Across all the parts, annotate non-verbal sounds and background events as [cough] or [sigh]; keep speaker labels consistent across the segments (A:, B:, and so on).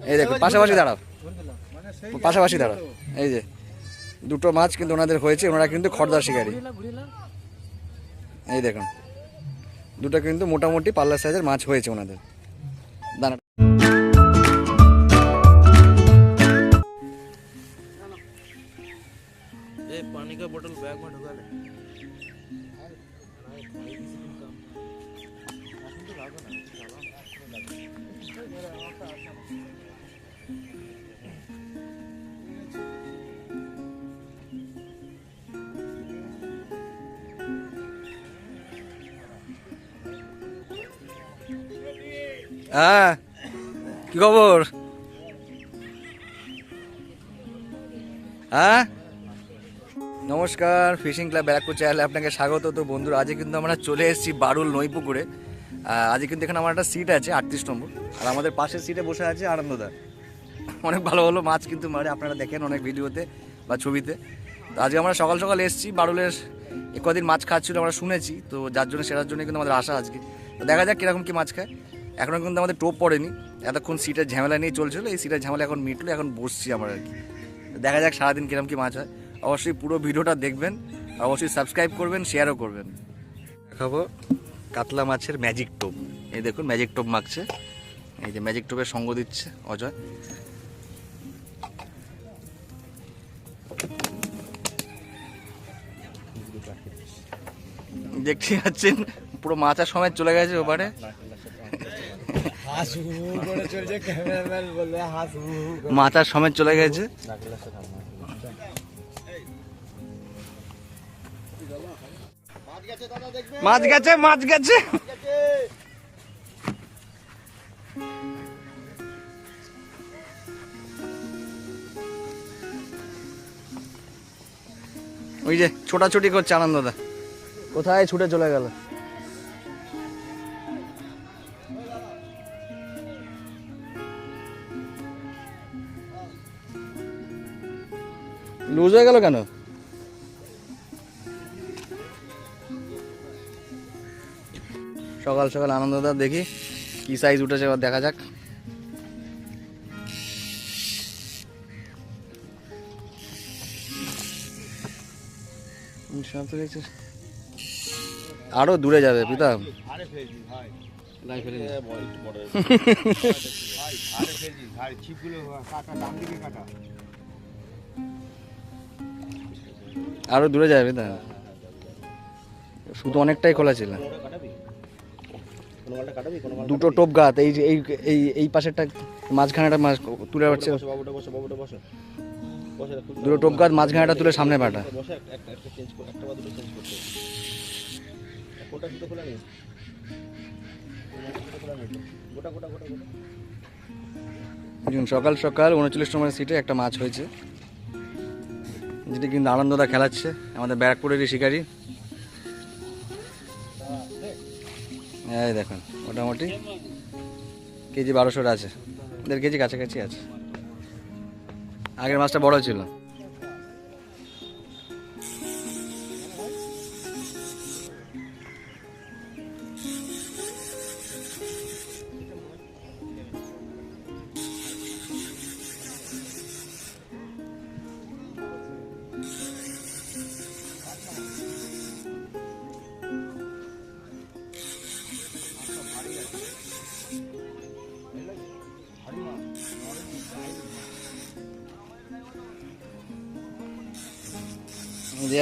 A: এই দেখো পাশাপাশি দাঁড়াও পাশাপাশি দাঁড়াও এই যে দুটো মাছ কিন্তু ওনাদের হয়েছে ওনারা কিন্তু খড়দার শিকারী এই দেখুন দুটো কিন্তু মোটামুটি পাল্লা সাইজের মাছ হয়েছে ওনাদের দানা
B: ये पानी का बोतल बैग में ढुका ले
A: হ্যাঁ কি খবর? হ্যাঁ? নমস্কার ফিশিং ক্লাব ব্যারাকপুর চ্যানেলে আপনাকে স্বাগত। তো বন্ধুরা আজকে কিন্তু আমরা চলে এসেছি বারুল নইপুকুরে আহ, আজকে কিন্তু এখানে আমার একটা সিট আছে আটত্রিশ নম্বর। আর আমাদের পাশের সিটে বসে আছে আনন্দদা। অনেক ভালো ভালো মাছ কিন্তু মারে, আপনারা দেখেন অনেক ভিডিওতে বা ছবিতে। তো আজকে আমরা সকাল সকাল এসেছি, বারুলের কদিন মাছ খাচ্ছিল আমরা শুনেছি, তো যার জন্য, সেটার জন্য কিন্তু আমাদের আশা আজকে। তো দেখা যাক কীরকম কী মাছ খায়। এখনও কিন্তু আমাদের টোপ পড়েনি, এতক্ষণ সিটের ঝামেলা নিয়ে চলছিল, এই সিটের ঝামেলা এখন মিটলো, এখন বসছি আমরা আর কি। দেখা যাক সারাদিন কীরকম কী মাছ হয়। অবশ্যই পুরো ভিডিওটা দেখবেন অবশ্যই সাবস্ক্রাইব করবেন শেয়ারও করবেন। দেখাবো কাতলা মাছের ম্যাজিক টোপ। এই দেখুন ম্যাজিক টোপ মাখছে। এই যে ম্যাজিক টোপের সঙ্গ দিচ্ছে অজয়। দেখতে পাচ্ছেন, পুরো মাথার সময় চলে গেছে ওপারে। মাথার সময় চলে গেছে। মাছ গেছে মাছ গেছে। ওই যে ছোটাছুটি করছে আনন্দদা। কোথায় ছুটে চলে গেল? লুজ হয়ে গেল কেন? সকাল সকাল আনন্দদা দেখি কি সাইজ উঠেছে, এবার দেখা যাক। সব। আরও দূরে যাবে পিতাম
B: আরে ফেলছি ভাই।
A: লাই ফেলে দে। [laughs]
B: ভাই আরে ফেলছি ভাই ছিপগুলো কাটা ডান দিকে কাটা।
A: আরও দূরে যাবে পিতাম শুধু অনেকটাই খোলা ছিল। দুটো টোপ গাত এই যে এই এই এই পাশেরটা মাঝখানেটা মাছ তুলে
B: একটু
A: দুটো টোপ গাত মাঝখানেটা তুলে সামনে পাটা।
B: কোনটা শুধু খোলা নেই? গোটা গোটা গোটা গোটা
A: সকাল সকাল উনচল্লিশ নম্বরের সিটে একটা মাছ হয়েছে। যেটি কিন্তু আনন্দদা খেলাচ্ছে, আমাদের ব্যারাকপুরেরই শিকারি। এই দেখুন, মোটামুটি কেজি বারোশোর আছে। দেড় কেজি কাছাকাছি আছে। আগের মাছটা বড় ছিল।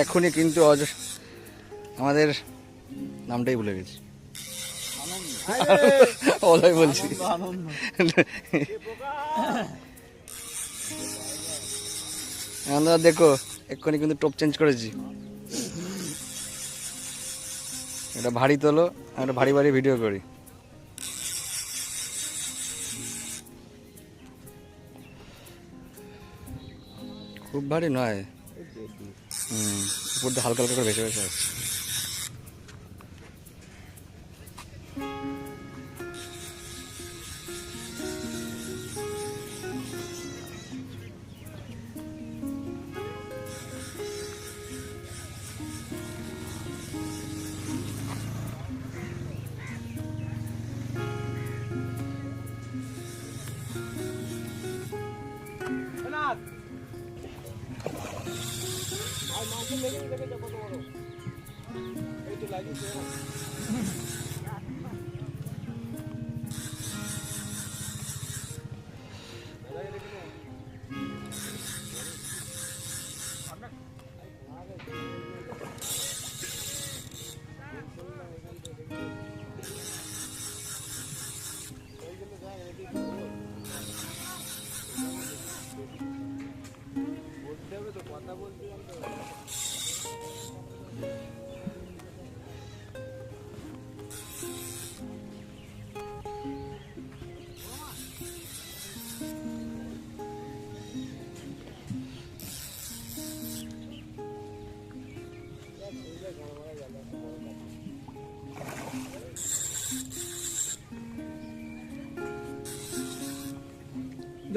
A: এখনই কিন্তু আমাদের নামটাই ভুলে গেছি। অজয় বলছি। আমরা দেখো, এক্ষুনি কিন্তু টপ চেঞ্জ করেছি। এটা ভারী তোলো আমরা ভারী ভারী ভিডিও করি। খুব ভারী নয়। উপর দিয়ে হালকা হালকা করে ভেসে ভেসে আসছে Yeah.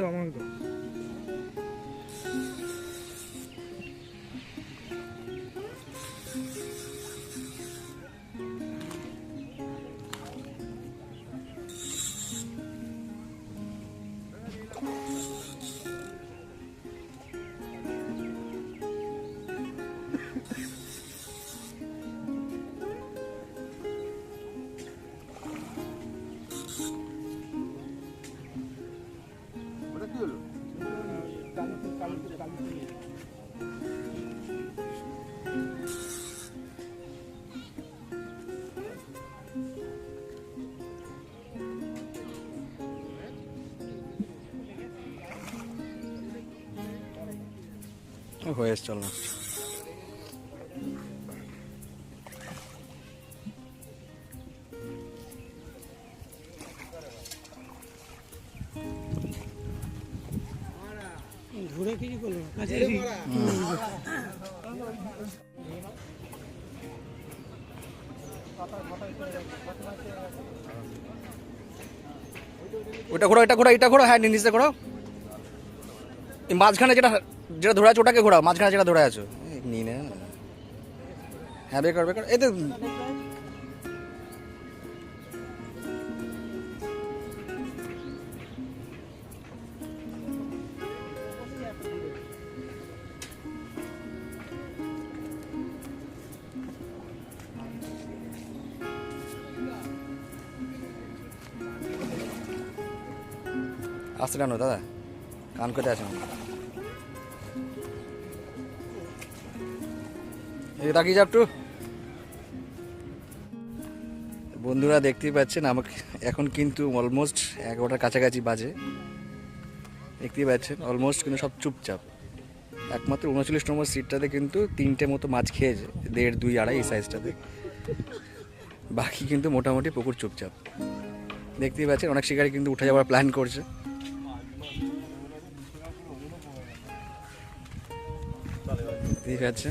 C: দাও আমাকে দাও।
A: হয়ে চল।
C: ঘুরে কিছু করল
A: ওটা ঘোরা এটা ঘোরা এটা ঘোরা হ্যাঁ নিচে এই মাঝখানে যেটা যেটা ধরে আছে ওটাকে ঘোরাও মাঝখানে যেটা ধরে আছো। নিয়ে নে হ্যাঁ বেকার বেকার এই তো। আসতে কেন দাদা? কান কোথায় আছেন তাকিয়ে যা একটু। বন্ধুরা দেখতেই পাচ্ছেন, আমাকে এখন কিন্তু অলমোস্ট এগারোটার কাছাকাছি বাজে। দেখতেই পাচ্ছেন অলমোস্ট কিন্তু সব চুপচাপ। একমাত্র উনচল্লিশ নম্বর সিটটাতে কিন্তু তিনটে মতো মাছ খেয়েছে, দেড়, দুই, আড়াই এই সাইজটাতে বাকি কিন্তু মোটামুটি পুকুর চুপচাপ। দেখতেই পাচ্ছেন, অনেক শিকারি কিন্তু উঠে যাওয়ার প্ল্যান করছে। দেখতেই আছে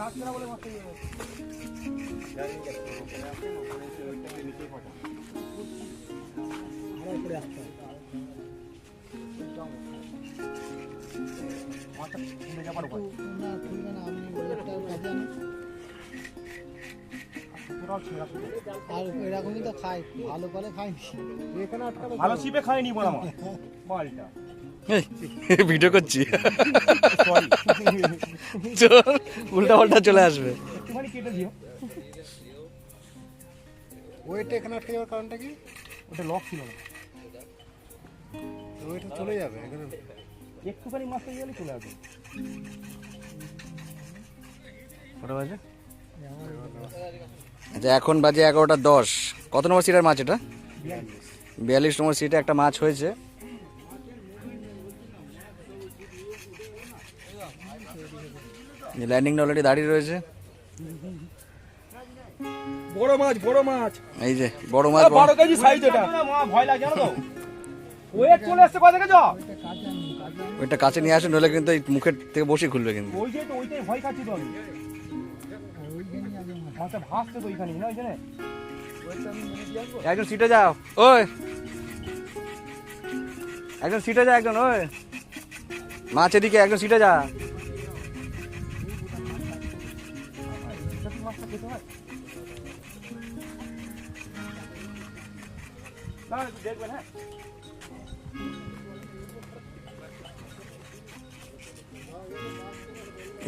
C: আর এরকমই তো খাই ভালো করে খাই
D: ভালো চিপে খাইনি বল মালটা [laughs]
A: ভিডিও করছি। উল্টা পাল্টা চলে আসবে।
D: একটুখানি কেটে দিও।
B: ওইটা এখানে আটকে যাওয়ার কারণটা কি?
D: ওটা লক ছিল না।
B: ওইটা চলে যাবে এখানে
D: একটুখানি মাছটা গেলে চলে আসবে।
A: কটা বাজে? আচ্ছা এখন বাজে এগারোটা দশ। কত নম্বর সিটের মাছ এটা? বিয়াল্লিশ। নম্বর সিটে একটা মাছ হয়েছে। ল্যান্ডিংটা অলরেডি দাঁড়িয়ে রয়েছে।
B: বড় মাছ বড় মাছ।
A: এই যে বড় মাছ বড়-
B: কেজি সাইজ এটা।
D: ভয় লাগে জানো তো। ওয়েট চলে এসছে কোথা থেকে যা
A: ওইটা কাছে নিয়ে আসুন নইলে কিন্তু এই মুখের থেকে বসে খুলবে কিন্তু।
D: ওই যে তো ওইটাই ভয় খাচ্ছি তো আমি। ভাসছে তো ওইখানে না ওই
A: একজন সিটে যাও। ওই। একজন সিটে যা একজন ওই। মাছ এদিকে একজন সিটে যা।
D: হ্যাঁ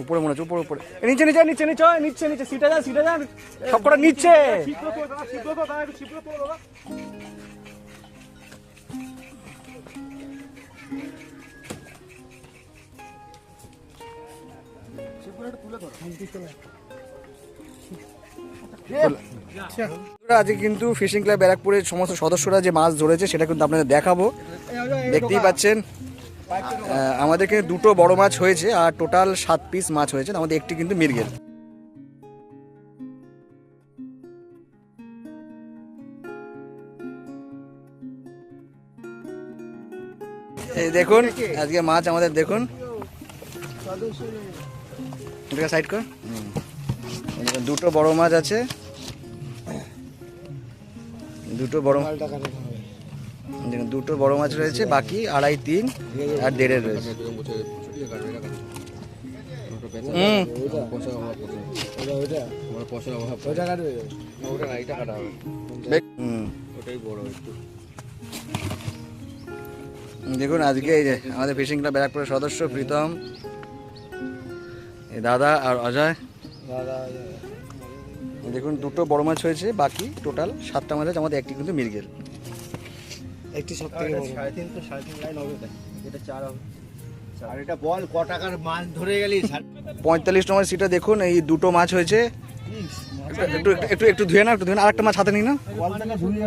A: উপরে মনে হচ্ছে, উপরে উপরে। নিচে নিচে নিচে নিচে নিচে নিচে, সিটে যা সিটে যা, সব কটা
D: তো
A: আজকে কিন্তু ফিশিং ক্লাব ব্যারাকপুরের সমস্ত সদস্যরা যে মাছ ধরেছে সেটা কিন্তু আপনাদের দেখাবো। দেখতেই পাচ্ছেন আমাদের আমাদেরকে দুটো বড় মাছ হয়েছে আর টোটাল সাত পিস মাছ হয়েছে আমাদের একটি কিন্তু মির্গেল। এই দেখুন আজকে মাছ আমাদের দেখুন। সাইড কর। হুম। দুটো বড় মাছ আছে। দুটো বড় দেখুন দুটো বড় মাছ রয়েছে বাকি আড়াই তিন আর দেড়ের রয়েছে। দেখুন আজকে এই যে আমাদের ফিশিং ক্লাব ব্যারাকপুরের সদস্য প্রীতম দাদা আর অজয়। দেখুন দুটো বড় মাছ হয়েছে বাকি টোটাল সাতটা মাছ আছে আমাদের একটি কিন্তু মির্গেল।
C: একটি সব থেকে
B: সাড়ে তিন তো সাড়ে তিন লাইন হবে এটা চার হবে। আর এটা বল ক টাকার মাছ ধরে গেলি?
A: পঁয়তাল্লিশ নম্বর সিটে দেখুন এই দুটো মাছ হয়েছে। একটু একটু একটু ধুয়ে না একটু ধুয়ে না আরেকটা মাছ হাতে নিই না।
B: ধুয়ে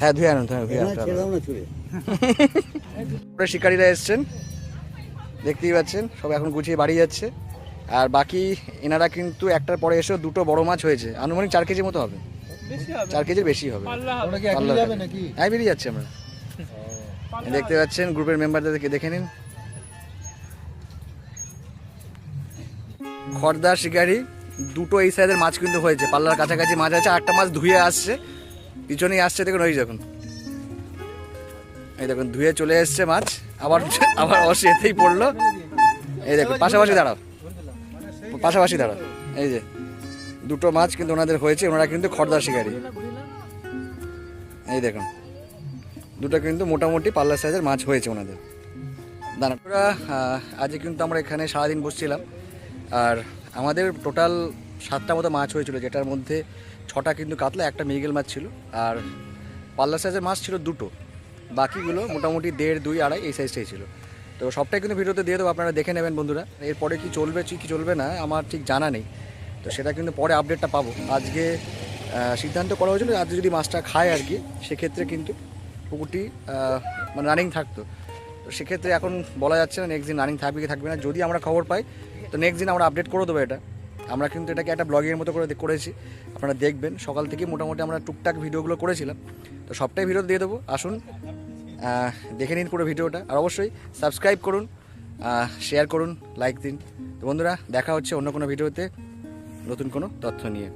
A: হ্যাঁ ধুয়ে আনুন শিকারীরা এসছেন দেখতেই পাচ্ছেন সব এখন গুছিয়ে বাড়ি যাচ্ছে। আর বাকি এনারা কিন্তু একটার পরে এসেও দুটো বড় মাছ হয়েছে। আনুমানিক চার কেজির মতো হবে। চার কেজির বেশি হবে। হ্যাঁ বেরিয়ে যাচ্ছে আমরা। দেখতে পাচ্ছেন গ্রুপের মেম্বারদেরকে দেখে নিন। খড়দার শিকারি দুটো এই সাইজের মাছ কিন্তু হয়েছে। পাল্লার কাছাকাছি মাছ আছে আটটা মাছ ধুয়ে আসছে। পিছনেই আসছে দেখুন ওই দেখুন। এই দেখুন ধুয়ে চলে এসছে মাছ। আবার আবার অবশ্যই এতেই পড়ল। এই দেখুন পাশাপাশি দাঁড়াও। পাশাপাশি দাঁড়াও এই যে, দুটো মাছ কিন্তু ওনাদের হয়েছে, ওনারা কিন্তু খড়দার শিকারি। এই দেখুন, দুটো কিন্তু মোটামুটি পাল্লা সাইজের মাছ হয়েছে ওনাদের। দাঁড়া আজকে কিন্তু আমরা এখানে সারাদিন বসছিলাম, আর আমাদের টোটাল সাতটা মতো মাছ হয়েছিল, যেটার মধ্যে ছটা কিন্তু কাতলা, একটা মিগেল মাছ ছিল, আর পাল্লা সাইজের মাছ ছিল দুটো। বাকিগুলো মোটামুটি দেড়, দুই, আড়াই, এই সাইজটাই ছিল। তো সবটাই কিন্তু ভিডিওতে দিয়ে দেবো, আপনারা দেখে নেবেন বন্ধুরা। এরপরে কি চলবে কি চলবে না, আমার ঠিক জানা নেই। তো সেটা কিন্তু পরে আপডেটটা পাবো। আজকে সিদ্ধান্ত করা হয়েছিল আজ যদি মাছটা খায় আর কি, সেক্ষেত্রে কিন্তু পুকুরটি মানে রানিং থাকতো। তো সেক্ষেত্রে এখন বলা যাচ্ছে না নেক্সট দিন রানিং থাকবে কি থাকবে না। যদি আমরা খবর পাই, তো নেক্সট দিন আমরা আপডেট করে দেবো এটা। আমরা কিন্তু এটাকে একটা ব্লগের মতো করে করেছি। আপনারা দেখবেন, সকাল থেকে মোটামুটি আমরা টুকটাক ভিডিওগুলো করেছিলাম। তো সবটাই ভিডিও দিয়ে দেবো। আসুন দেখে নিন পুরো ভিডিওটা। আর অবশ্যই সাবস্ক্রাইব করুন শেয়ার করুন লাইক দিন। তো বন্ধুরা, দেখা হচ্ছে অন্য কোনো ভিডিওতে নতুন কোনো তথ্য নিয়ে।